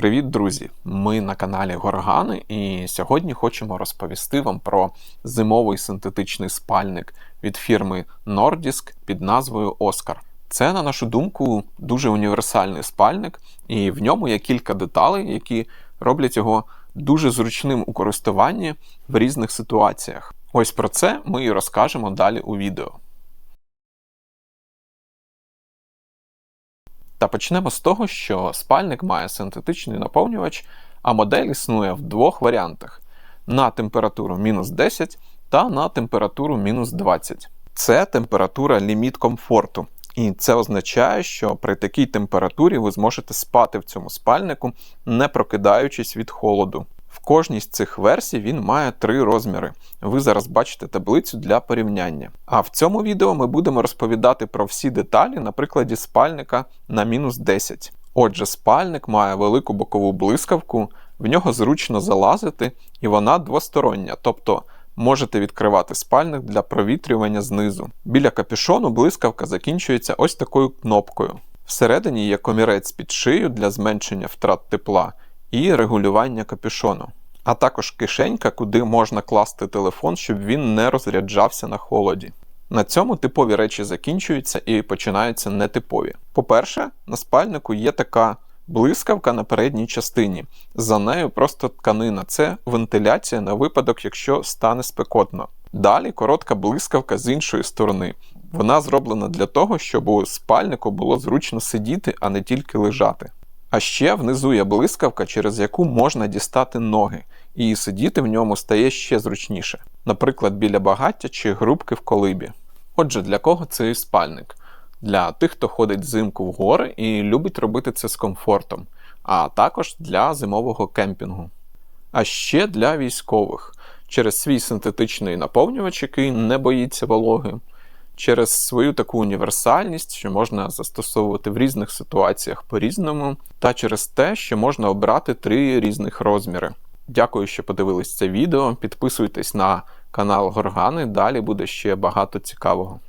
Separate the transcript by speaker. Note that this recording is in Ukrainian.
Speaker 1: Привіт, друзі! Ми на каналі Горгани, і сьогодні хочемо розповісти вам про зимовий синтетичний спальник від фірми Nordisk під назвою Оскар. Це, на нашу думку, дуже універсальний спальник, і в ньому є кілька деталей, які роблять його дуже зручним у користуванні в різних ситуаціях. Ось про це ми і розкажемо далі у відео. Та почнемо з того, що спальник має синтетичний наповнювач, а модель існує в двох варіантах: на температуру мінус 10 та на температуру мінус 20. Це температура ліміт комфорту. І це означає, що при такій температурі ви зможете спати в цьому спальнику, не прокидаючись від холоду. Кожній з цих версій він має три розміри. Ви зараз бачите таблицю для порівняння. А в цьому відео ми будемо розповідати про всі деталі на прикладі спальника на мінус 10. Отже, спальник має велику бокову блискавку, в нього зручно залазити, і вона двостороння, тобто можете відкривати спальник для провітрювання знизу. Біля капюшону блискавка закінчується ось такою кнопкою. Всередині є комірець під шию для зменшення втрат тепла і регулювання капюшону. А також кишенька, куди можна класти телефон, щоб він не розряджався на холоді. На цьому типові речі закінчуються і починаються нетипові. По-перше, на спальнику є така блискавка на передній частині. За нею просто тканина. Це вентиляція на випадок, якщо стане спекотно. Далі коротка блискавка з іншої сторони. Вона зроблена для того, щоб у спальнику було зручно сидіти, а не тільки лежати. А ще внизу є блискавка, через яку можна дістати ноги, і сидіти в ньому стає ще зручніше, наприклад, біля багаття чи грубки в колибі. Отже, для кого цей спальник? Для тих, хто ходить взимку в гори і любить робити це з комфортом, а також для зимового кемпінгу. А ще для військових через свій синтетичний наповнювач, який не боїться вологи, через свою таку універсальність, що можна застосовувати в різних ситуаціях по-різному, та через те, що можна обрати три різних розміри. Дякую, що подивились це відео. Підписуйтесь на канал Горгани, далі буде ще багато цікавого.